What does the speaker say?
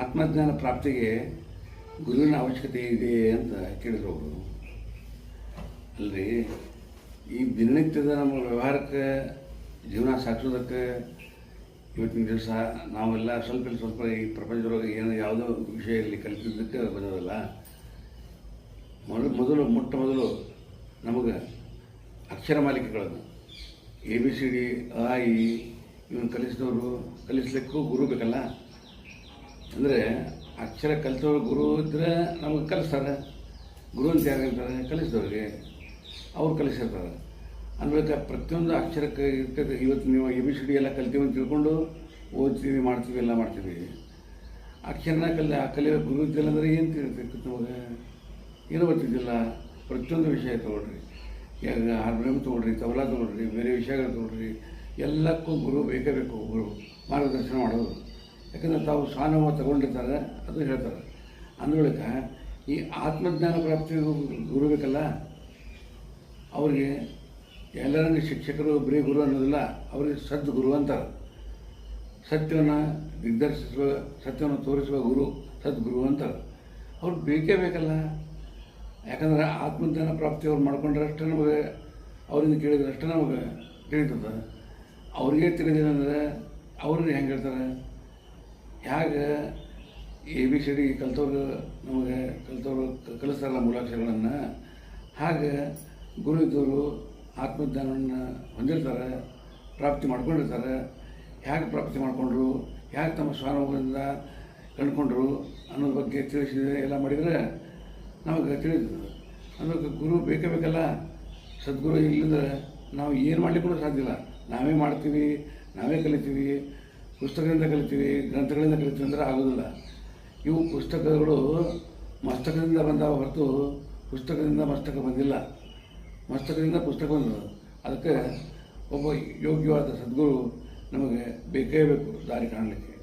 ಆತ್ಮಜ್ಞಾನ ಪ್ರಾಪ್ತಿಗೆ ಗುರುವಿನ ಅವಶ್ಯಕತೆ ಇದೆ ಅಂತ ಕೇಳಿದ್ರು ಅವರು. ಅಲ್ರಿ, ಈ ದಿನನಿತ್ಯದ ನಮ್ಮ ವ್ಯವಹಾರಕ್ಕೆ, ಜೀವನ ಸಾಗಿಸೋದಕ್ಕೆ ಇವತ್ತಿನ ದಿವಸ ನಾವೆಲ್ಲ ಸ್ವಲ್ಪ ಸ್ವಲ್ಪ ಈ ಪ್ರಪಂಚದೊಳಗೆ ಏನು ಯಾವುದೋ ವಿಷಯ ಇಲ್ಲಿ ಕಲಿತಿದ್ದಕ್ಕೆ ಬಂದದಲ್ಲ. ಮೊದಲು ಮೊದಲು, ಮೊಟ್ಟ ಮೊದಲು ನಮಗೆ ಅಕ್ಷರ ಮಾಲಿಕೆಗಳನ್ನು ಎ ಬಿ ಸಿ ಡಿ ಆ ಇ ಇವನು ಕಲಿಸಿದವರು, ಕಲಿಸ್ಲಿಕ್ಕೂ ಗುರು ಬೇಕಲ್ಲ. ಅಂದರೆ ಅಕ್ಷರ ಕಲಿಸೋರು ಗುರು ಇದ್ದರೆ ನಮಗೆ ಕಲಿಸ್ತಾರೆ. ಗುರು ಅಂತ ಯಾರು ಹೇಳ್ತಾರೆ? ಕಲಿಸಿದವ್ರಿಗೆ. ಅವ್ರು ಕಲಿಸಿರ್ತಾರೆ. ಅನ್ಬೇಕು ಪ್ರತಿಯೊಂದು ಅಕ್ಷರಕ್ಕೆ ಇರ್ತದೆ ಇವತ್ತು ನೀವು ಎ ಬಿ ಸಿ ಡಿ ಎಲ್ಲ ಕಲ್ತೀವಿ ಅಂತ ತಿಳ್ಕೊಂಡು ಓದ್ತೀವಿ, ಮಾಡ್ತೀವಿ, ಎಲ್ಲ ಮಾಡ್ತೀವಿ. ಅಕ್ಷರನ ಕಲಿ ಕಲಿಯೋ ಗುರು ಇದ್ದಿಲ್ಲ ಅಂದರೆ ಏನು ತಿಳಿತೈತೆ ನಮಗೆ? ಏನು ಗೊತ್ತಿದ್ದಿಲ್ಲ. ಪ್ರತಿಯೊಂದು ವಿಷಯ ತೊಗೊಳ್ರಿ ಈಗ ಹಾರ್ಮೋನಿಯಂ ತೊಗೊಳ್ರಿ ತಬಲಾ ತೊಗೊಳ್ರಿ ಬೇರೆ ವಿಷಯಗಳು ತೊಗೊಳ್ರಿ ಎಲ್ಲಕ್ಕೂ ಗುರು ಬೇಕೇ ಬೇಕು ಗುರು ಮಾರ್ಗದರ್ಶನ ಮಾಡೋದು. ಯಾಕಂದ್ರೆ ತಾವು ಸ್ಥಾನವನ್ನು ತಗೊಂಡಿರ್ತಾರೆ ಅದು ಹೇಳ್ತಾರೆ. ಅಂದ್ಬಳಿಕ ಈ ಆತ್ಮಜ್ಞಾನ ಪ್ರಾಪ್ತಿಗೂ ಗುರು ಬೇಕಲ್ಲ? ಅವ್ರಿಗೆ ಎಲ್ಲರಂಗೆ ಶಿಕ್ಷಕರು, ಬರೀ ಗುರು ಅನ್ನೋದಿಲ್ಲ, ಅವ್ರಿಗೆ ಸದ್ಗುರು ಅಂತಾರೆ. ಸತ್ಯವನ್ನು ದಿಗ್ದರ್ಶಿಸುವ ಸತ್ಯವನ್ನು ತೋರಿಸುವ ಗುರು ಸದ್ಗುರು ಅಂತಾರೆ. ಅವ್ರು ಬೇಕೇ ಬೇಕಲ್ಲ? ಯಾಕಂದರೆ ಆತ್ಮಜ್ಞಾನ ಪ್ರಾಪ್ತಿ ಅವ್ರು ಮಾಡ್ಕೊಂಡ್ರೆ ಅಷ್ಟೇ ನಮಗೆ, ಅವರಿಂದ ಕೇಳಿದ್ರೆ ಅಷ್ಟೇ ನಮಗೆ ತಿಳಿತದೆ. ಅವ್ರಿಗೆ ತಿಳಿದಿಲ್ಲ ಅಂದರೆ ಅವ್ರನ್ನ ಹೆಂಗೆ ಹೇಳ್ತಾರೆ? ಹೇಗೆ ಎ ಬಿ ಸಿ ಡಿ ಕಲ್ತವ್ರು ನಮಗೆ ಕಲ್ತವ್ರು ಕಲಿಸ್ತಾರಲ್ಲ ಮೂಲಾಕ್ಷರಗಳನ್ನು? ಹಾಗೆ ಗುರು ಇದ್ದವರು ಆತ್ಮಜ್ಞಾನವನ್ನು ಹೊಂದಿರ್ತಾರೆ, ಪ್ರಾಪ್ತಿ ಮಾಡ್ಕೊಂಡಿರ್ತಾರೆ. ಹೇಗೆ ಪ್ರಾಪ್ತಿ ಮಾಡಿಕೊಂಡ್ರು? ಹೇಗೆ ತಮ್ಮ ಸ್ವಾನುಭವದಿಂದ ಕಂಡುಕೊಂಡ್ರು ಅನ್ನೋದ್ರ ಬಗ್ಗೆ ತಿಳಿಸಿದರೆ, ಎಲ್ಲ ಮಾಡಿದರೆ ನಮಗೆ ತಿಳಿದು. ಅದಕ್ಕೆ ಗುರು ಬೇಕೇ ಬೇಕಲ್ಲ? ಸದ್ಗುರು ಇಲ್ಲಂದ್ರೆ ನಾವು ಏನು ಮಾಡಲಿಕ್ಕೂ ಸಾಧ್ಯ ಇಲ್ಲ. ನಾವೇ ಮಾಡ್ತೀವಿ, ನಾವೇ ಕಲಿತೀವಿ. ಪುಸ್ತಕದಿಂದ ಕಲಿತೀವಿ, ಗ್ರಂಥಗಳಿಂದ ಕಲಿತೀವಿ ಅಂದರೆ ಆಗೋದಿಲ್ಲ. ಇವು ಪುಸ್ತಕಗಳು ಮಸ್ತಕದಿಂದ ಬಂದಾವ ಹೊರತು ಪುಸ್ತಕದಿಂದ ಮಸ್ತಕ ಬಂದಿಲ್ಲ. ಮಸ್ತಕದಿಂದ ಪುಸ್ತಕ ಬಂದವು ಅದಕ್ಕೆ ಒಬ್ಬ ಯೋಗ್ಯವಾದ ಸದ್ಗುರು ನಮಗೆ ಬೇಕೇ ಬೇಕು ದಾರಿ ಕಾಣಲಿಕ್ಕೆ.